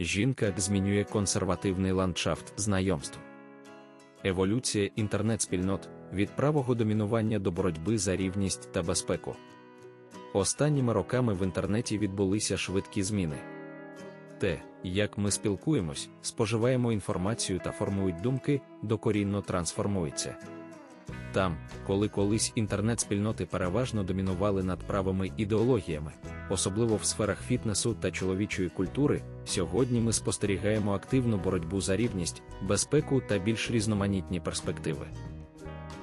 Жінка змінює консервативний ландшафт знайомств. Еволюція інтернет-спільнот від правого домінування до боротьби за рівність та безпеку. Останніми роками в інтернеті відбулися швидкі зміни. Те, як ми спілкуємось, споживаємо інформацію та формують думки, докорінно трансформується. Там, коли колись інтернет-спільноти переважно домінували над правими ідеологіями, особливо в сферах фітнесу та чоловічої культури, сьогодні ми спостерігаємо активну боротьбу за рівність, безпеку та більш різноманітні перспективи.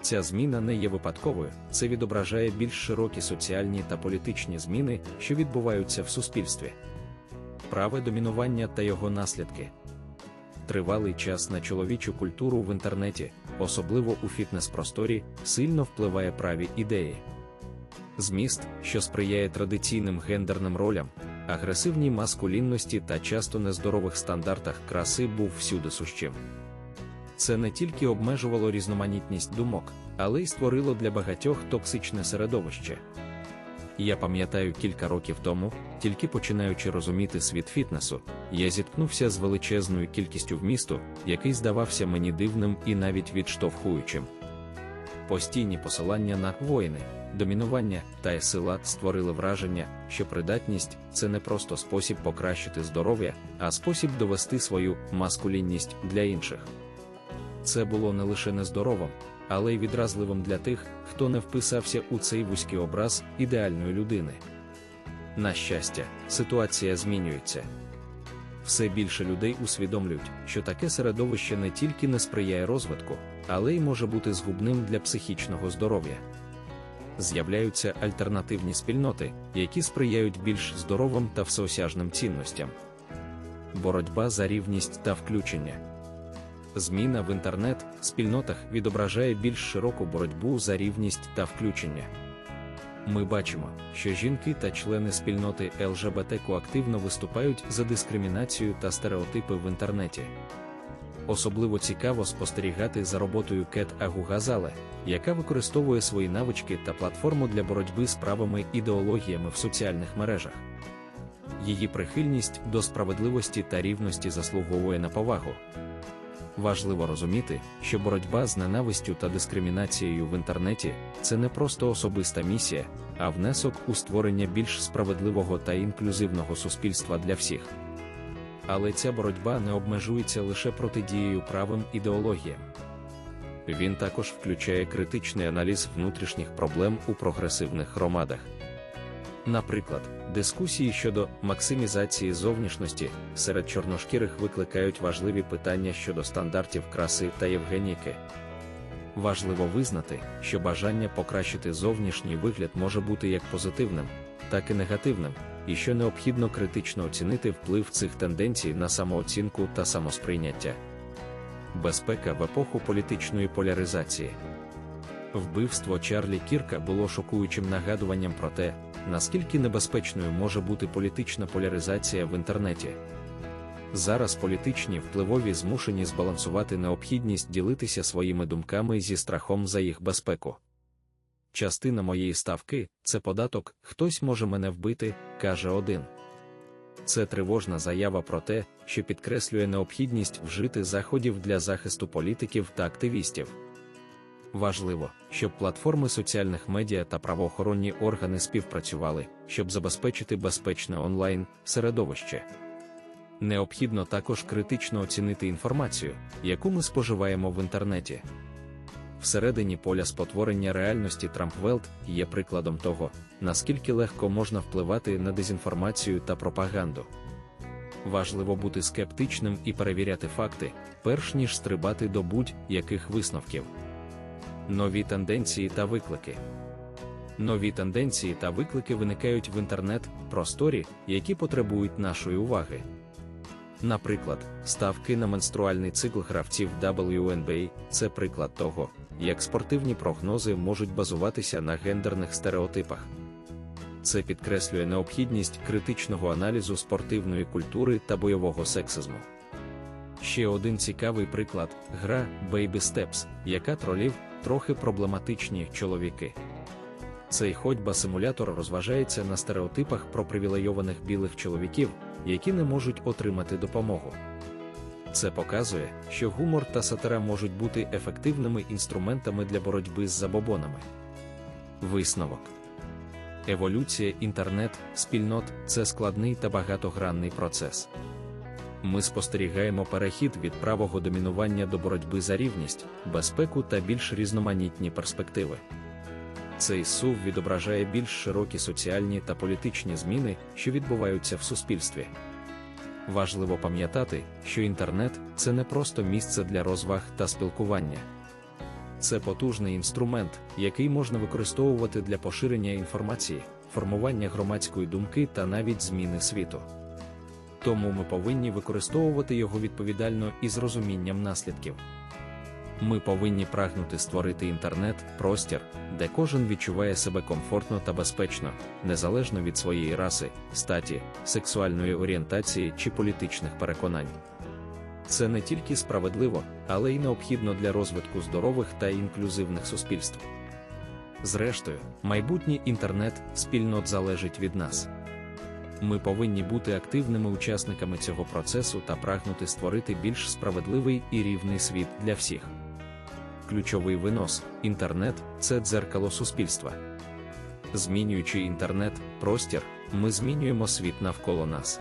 Ця зміна не є випадковою, це відображає більш широкі соціальні та політичні зміни, що відбуваються в суспільстві. Праве домінування та його наслідки. Тривалий час на чоловічу культуру в інтернеті, особливо у фітнес-просторі, сильно впливає праві ідеї. Зміст, що сприяє традиційним гендерним ролям, агресивній маскулінності та часто нездорових стандартах краси був всюди сущим. Це не тільки обмежувало різноманітність думок, але й створило для багатьох токсичне середовище. Я пам'ятаю кілька років тому, тільки починаючи розуміти світ фітнесу, я зіткнувся з величезною кількістю вмісту, який здавався мені дивним і навіть відштовхуючим. Постійні посилання на воїни, домінування та есилат створили враження, що придатність це не просто спосіб покращити здоров'я, а спосіб довести свою маскулінність для інших. Це було не лише нездоровим, але й відразливим для тих, хто не вписався у цей вузький образ ідеальної людини. На щастя, ситуація змінюється. Все більше людей усвідомлюють, що таке середовище не тільки не сприяє розвитку, але й може бути згубним для психічного здоров'я. З'являються альтернативні спільноти, які сприяють більш здоровим та всеосяжним цінностям. Боротьба за рівність та включення. Зміна в інтернет-спільнотах відображає більш широку боротьбу за рівність та включення. Ми бачимо, що жінки та члени спільноти ЛЖБТК активно виступають за дискримінацію та стереотипи в інтернеті. Особливо цікаво спостерігати за роботою Кет Агугазале, яка використовує свої навички та платформу для боротьби з правими ідеологіями в соціальних мережах. Її прихильність до справедливості та рівності заслуговує на повагу. Важливо розуміти, що боротьба з ненавистю та дискримінацією в інтернеті це не просто особиста місія, а внесок у створення більш справедливого та інклюзивного суспільства для всіх. Але ця боротьба не обмежується лише протидією правим ідеологіям. Він також включає критичний аналіз внутрішніх проблем у прогресивних громадах. Наприклад, дискусії щодо максимізації зовнішності серед чорношкірих викликають важливі питання щодо стандартів краси та євгеніки. Важливо визнати, що бажання покращити зовнішній вигляд може бути як позитивним, так і негативним, і що необхідно критично оцінити вплив цих тенденцій на самооцінку та самосприйняття. Безпека в епоху політичної поляризації. Вбивство Чарлі Кірка було шокуючим нагадуванням про те, наскільки небезпечною може бути політична поляризація в інтернеті. Зараз політичні впливові змушені збалансувати необхідність ділитися своїми думками зі страхом за їх безпеку. Частина моєї ставки це податок, хтось може мене вбити, каже один. Це тривожна заява про те, що підкреслює необхідність вжити заходів для захисту політиків та активістів. Важливо, щоб платформи соціальних медіа та правоохоронні органи співпрацювали, щоб забезпечити безпечне онлайн середовище. Необхідно також критично оцінити інформацію, яку ми споживаємо в інтернеті. Всередині поля спотворення реальності Трампвелт є прикладом того, наскільки легко можна впливати на дезінформацію та пропаганду. Важливо бути скептичним і перевіряти факти, перш ніж стрибати до будь-яких висновків. Нові тенденції та виклики. Нові тенденції та виклики виникають в інтернет-просторі, які потребують нашої уваги. Наприклад, ставки на менструальний цикл гравців WNBA – це приклад того, як спортивні прогнози можуть базуватися на гендерних стереотипах. Це підкреслює необхідність критичного аналізу спортивної культури та бойового сексизму. Ще один цікавий приклад гра Baby Steps, яка тролів трохи проблематичні чоловіки. Цей ходьба симулятор розважається на стереотипах про привілейованих білих чоловіків, які не можуть отримати допомогу. Це показує, що гумор та сатира можуть бути ефективними інструментами для боротьби з забобонами. Висновок Еволюція інтернет, спільнот це складний та багатогранний процес. Ми спостерігаємо перехід від правого домінування до боротьби за рівність, безпеку та більш різноманітні перспективи. Цей сув відображає більш широкі соціальні та політичні зміни, що відбуваються в суспільстві. Важливо пам'ятати, що інтернет це не просто місце для розваг та спілкування. Це потужний інструмент, який можна використовувати для поширення інформації, формування громадської думки та навіть зміни світу. Тому ми повинні використовувати його відповідально і з розумінням наслідків. Ми повинні прагнути створити інтернет, простір, де кожен відчуває себе комфортно та безпечно, незалежно від своєї раси, статі, сексуальної орієнтації чи політичних переконань. Це не тільки справедливо, але й необхідно для розвитку здорових та інклюзивних суспільств. Зрештою, майбутній інтернет спільнот залежить від нас. Ми повинні бути активними учасниками цього процесу та прагнути створити більш справедливий і рівний світ для всіх. Ключовий винос інтернет це дзеркало суспільства. Змінюючи інтернет, простір, ми змінюємо світ навколо нас.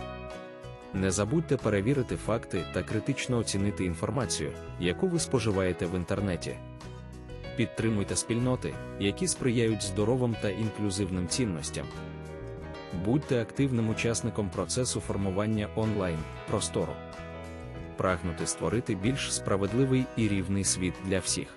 Не забудьте перевірити факти та критично оцінити інформацію, яку ви споживаєте в інтернеті. Підтримуйте спільноти, які сприяють здоровим та інклюзивним цінностям. Будьте активним учасником процесу формування онлайн простору. Прагнути створити більш справедливий і рівний світ для всіх.